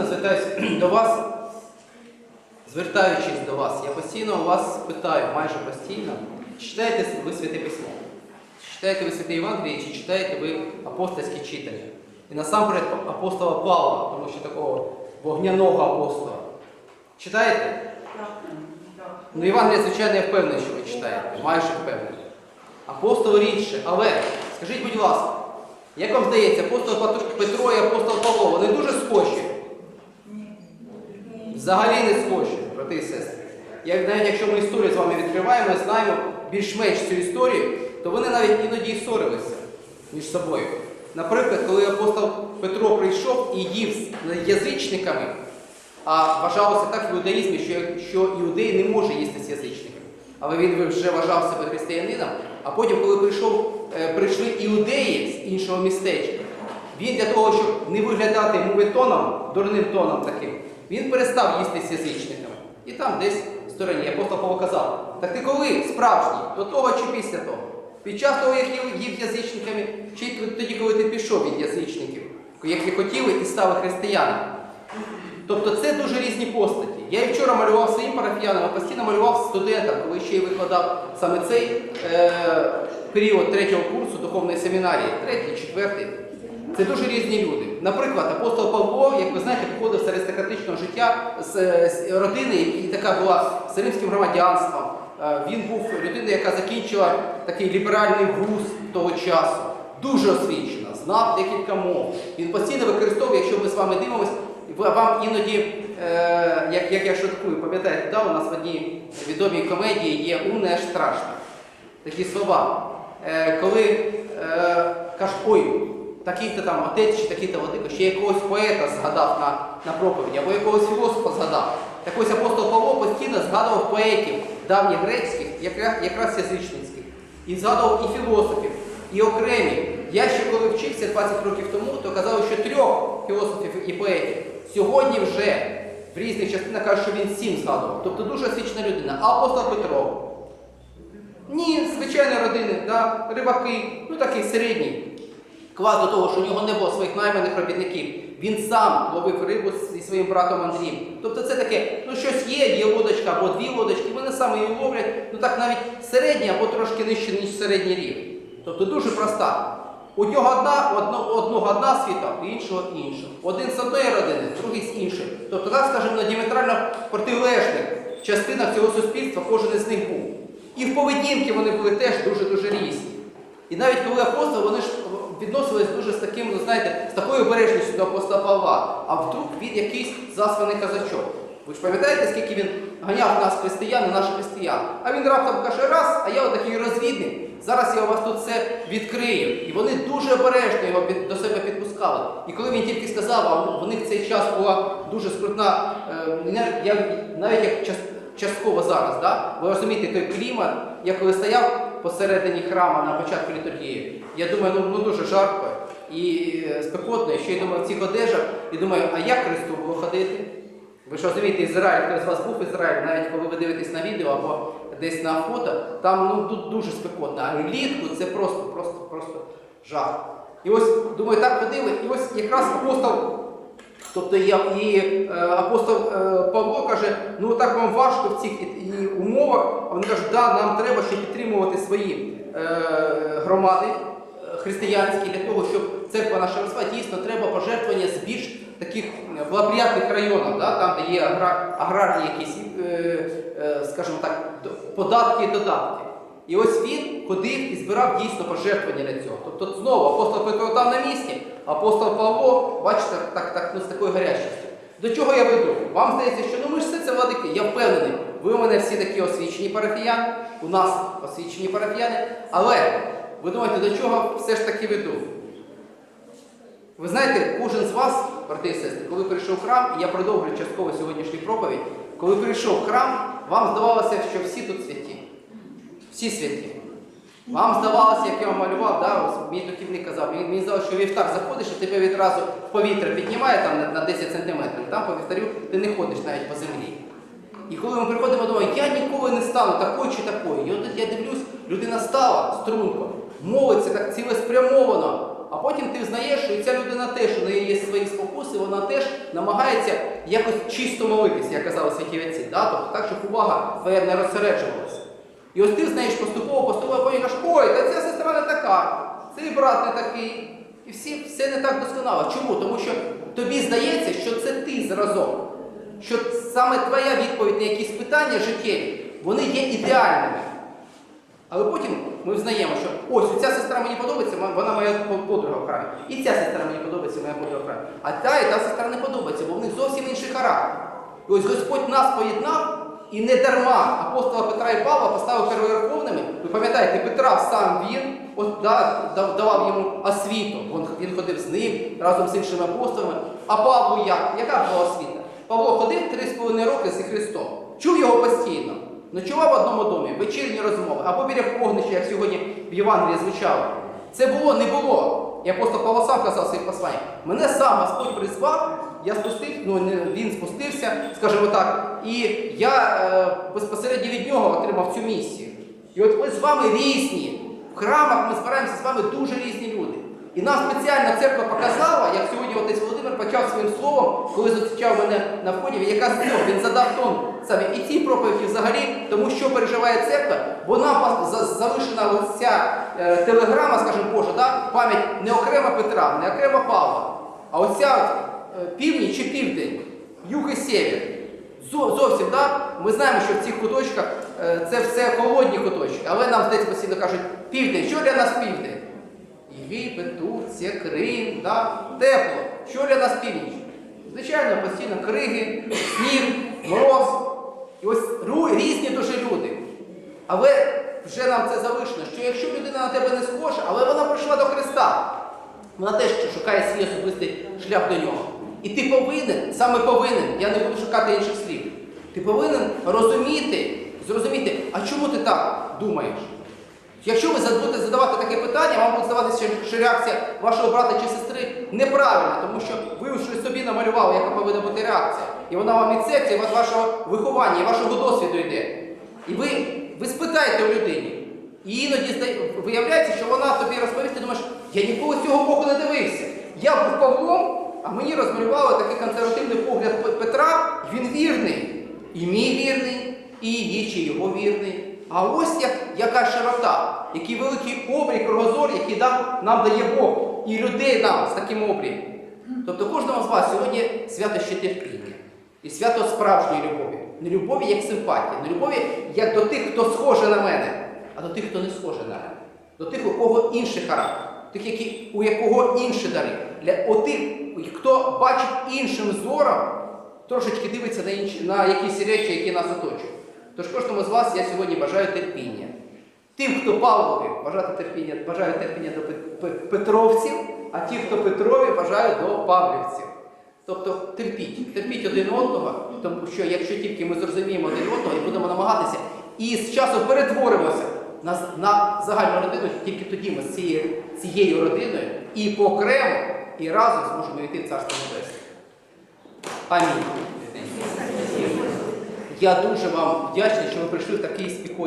постійно звертаюся до вас, звертаючись до вас, я постійно вас питаю, майже постійно, чи читаєте ви святе письмо? Чи читаєте ви святе Євангеліє, чи читаєте ви апостольські читання? І насамперед апостола Павла, тому що такого вогняного апостола. Читаєте? Ну, Євангелія, звичайно, я впевнений, що ви читаєте, майже впевнений. Апостол рідше, але скажіть, будь ласка, як вам здається, апостол Петро і апостол Павло, вони дуже схожі? Взагалі не схожі, брати і сестри. Як, навіть якщо ми історію з вами відкриваємо знаємо більш-менш цю історію, то вони навіть іноді ссорилися між собою. Наприклад, коли апостол Петро прийшов і їв з язичниками, а вважалося так в іудаїзмі, що, що іудей не може їсти з язичниками. Але він вже вважав себе християнином. А потім, коли прийшов, е, прийшли іудеї з іншого містечка, він для того, щоб не виглядати мовитоном, дурним тоном таким, він перестав їсти з язичниками. І там десь в стороні апостол Павло казав, так ти коли справжній, до того чи після того? Під час того, як їв- язичниками, чи тоді, коли ти пішов від язичників, які хотіли і стали християнами. Тобто це дуже різні постаті. Я і вчора малював своїм парафіянам, а постійно малював студентам, коли ще й викладав саме цей е, період третього курсу духовної семінарії, третій, четвертий. Це дуже різні люди. Наприклад, апостол Павло, як ви знаєте, походив з аристократичного життя з, з родини, і така була з римським громадянством. Е, Він був людиною, яка закінчила такий ліберальний вуз того часу. Дуже освічена, знав декілька мов. Він постійно використовує, якщо ми з вами дивимося, вам іноді, е, як, як я шуткую, пам'ятаєте, да, у нас в одній відомій комедії є умне страшно. Такі слова. Е, коли е, кажуть, ой, такий-то там отець чи такий-то владика, ще якогось поета згадав на, на проповіді, або якогось філософа згадав. Так ось апостол Павло постійно згадував поетів давніх грецьких, якраз, якраз язичницьких. І згадував і філософів, і окремі. Я ще коли вчився 20 років тому, то казали, що трьох філософів і поетів сьогодні вже в різних частинах кажуть, що він сім згадував. Тобто дуже освічена людина. А апостол Петро? Ні, звичайні родини, да, рибаки, ну такий середній. Клас до того, що у нього не було своїх найманих робітників. Він сам ловив рибу зі своїм братом Андрієм. Тобто це таке, ну щось є, є лодочка або дві лодочки, вони саме її ловлять, ну так навіть середній або трошки нижче, ніж середній рівень. Тобто дуже проста. У нього одна, одно, одного одна світа, у іншого інша. Один з одної родини, другий з іншої. Тобто, так скажімо, на діаметрально протилежних частинах цього суспільства кожен із них був. І в поведінки вони були теж дуже-дуже різні. І навіть коли апостоли, вони ж відносились дуже з таким, ну знаєте, з такою обережністю до апостола Павла, а вдруг він якийсь засланий казачок. Ви ж пам'ятаєте, скільки він ганяв нас християн, наших християн? А він раптом каже, раз, а я отакий розвідник, зараз я у вас тут все відкрию. І вони дуже обережно його до себе підпускали. І коли він тільки сказав, а в них в цей час була дуже скрутна, е, я, навіть як час, частково зараз, да? ви розумієте, той клімат, я коли стояв посередині храму на початку літургії, я думаю, ну, ну дуже жарко і е, спекотно, і ще й думаю в цих одежах, і думаю, а як Христу було ходити? Ви ж розумієте, Ізраїль, хто з вас був в Ізраїлі, навіть коли ви дивитесь на відео або десь на фото, там ну, тут дуже спекотно, а влітку це просто, просто, просто жах. І ось, думаю, так ходили, і ось якраз апостол Тобто і, е, апостол е, Павло каже, ну так вам важко в цих умовах. А вони кажуть, да, нам треба ще підтримувати свої е, громади християнські для того, щоб церква наша росла. Дійсно, треба пожертвування з більш таких благоприятних районів, да, там, де є аграрні якісь, скажімо так, податки і додатки. І ось він ходив і збирав дійсно пожертвування для цього. Тобто знову апостол Петро там на місці, апостол Павло, бачите, так, так, ну, з такою гарячістю. До чого я веду? Вам здається, що ну ми ж все це владики. Я впевнений, ви у мене всі такі освічені парафіяни, у нас освічені парафіяни. Але ви думаєте, до чого все ж таки веду? Ви знаєте, кожен з вас, брати і сестри, коли прийшов в храм, і я продовжую частково сьогоднішню проповідь, коли прийшов в храм, вам здавалося, що всі тут святі. Всі святі. Вам здавалося, як я вам малював, да, мій духівник казав, мені, мені здалося, що вівтар заходиш, і тебе відразу повітря піднімає там на, на 10 сантиметрів. Там по вівтарю ти не ходиш навіть по землі. І коли ми приходимо думаю, я ніколи не стану такою чи такою. І от я дивлюсь, людина стала струнко, молиться так цілеспрямовано, А потім ти взнаєш, що ця людина теж у неї є свої спокуси, вона теж намагається якось чисто молитися, як казали святі отці, да? тобто так, щоб увага твоя не розсереджувалася. І ось ти знаєш поступово, поступово, потім кажеш, ой, та ця сестра не така, цей брат не такий. І всі, все не так досконало. Чому? Тому що тобі здається, що це ти зразок. Що саме твоя відповідь на якісь питання життєві, вони є ідеальними. Але потім ми взнаємо, що ось ця сестра мені подобається, вона моя подруга в храмі. І ця сестра мені подобається, моя подруга в храмі. А та і та сестра не подобається, бо в них зовсім інший характер. І ось Господь нас поєднав, і не дарма апостола Петра і Павла поставив первоверховними. Ви пам'ятаєте, Петра сам він давав йому освіту. Він, ходив з ним разом з іншими апостолами. А Павлу як? Яка була освіта? Павло ходив три з половиною роки зі Христом. Чув його постійно. Ночував в одному домі, вечірні розмови, або біля вогнища, як сьогодні в Євангелії звучало. Це було, не було. І апостол Павло сам казав своїх посланнях. Мене сам Господь призвав, я спустив, ну він спустився, скажімо так, і я е, безпосередньо від нього отримав цю місію. І от ми з вами різні. В храмах ми збираємося з вами дуже різні люди. І нам спеціальна церква показала, як сьогодні отець Володимир почав своїм словом, коли зустрічав мене на вході, яка з нього він задав тон саме і цій проповіді взагалі, тому що переживає церква, пас- залишена ось ця телеграма, скажімо, Божа, да? пам'ять не окрема Петра, не окрема Павла, а оця е, північ чи південь, юг і север. Зовсім, да? ми знаємо, що в цих куточках е, це все холодні куточки, але нам здається постійно кажуть, південь, що для нас південь? Єгипет, Турція, Крим, да? тепло. Що для нас північ? Звичайно, постійно криги, сніг, мороз. І ось різні дуже люди. Але вже нам це залишено, що якщо людина на тебе не схожа, але вона прийшла до Христа, вона теж шукає свій особистий шлях до нього. І ти повинен, саме повинен, я не буду шукати інших слів, ти повинен розуміти, зрозуміти, а чому ти так думаєш? Якщо ви будете задавати таке питання, вам буде здаватися, що- реакція вашого брата чи сестри неправильна, тому що ви щось собі намалювали, яка повинна бути реакція. І вона вам від і від вашого виховання, і вашого досвіду йде. І ви, ви спитаєте у людині. І іноді виявляється, що вона тобі розповість, ти думаєш, я ніколи з цього боку не дивився. Я був Павлом, а мені розмалювали такий консервативний погляд Петра, він вірний. І мій вірний, і її чи його вірний. А ось як, яка широта, який великий обрій, кругозор, який дав, нам дає Бог, і людей нам з таким обрієм. Тобто кожному з вас сьогодні свято ще терпіння. І свято справжньої любові. Не любові як симпатії, не любові як до тих, хто схожий на мене, а до тих, хто не схожий на мене. До тих, у кого інший характер, тих, які, у якого інші дари. Для отих, хто бачить іншим зором, трошечки дивиться на, інші, на якісь речі, які нас оточують. Тож кожному з вас я сьогодні бажаю терпіння. Тим, хто Павлові бажати терпіння, бажаю терпіння до Пет- Пет- Петровців, а ті, хто Петрові, бажаю до Павлівців. Тобто терпіть, терпіть один одного, тому що якщо тільки ми зрозуміємо один одного і будемо намагатися, і з часом перетворимося на, на загальну родину, тільки тоді ми з цією, цією родиною і окремо, і разом зможемо йти в Царство Небесне. Амінь. Я дуже вам вдячний, що ви прийшли в такий спікотній.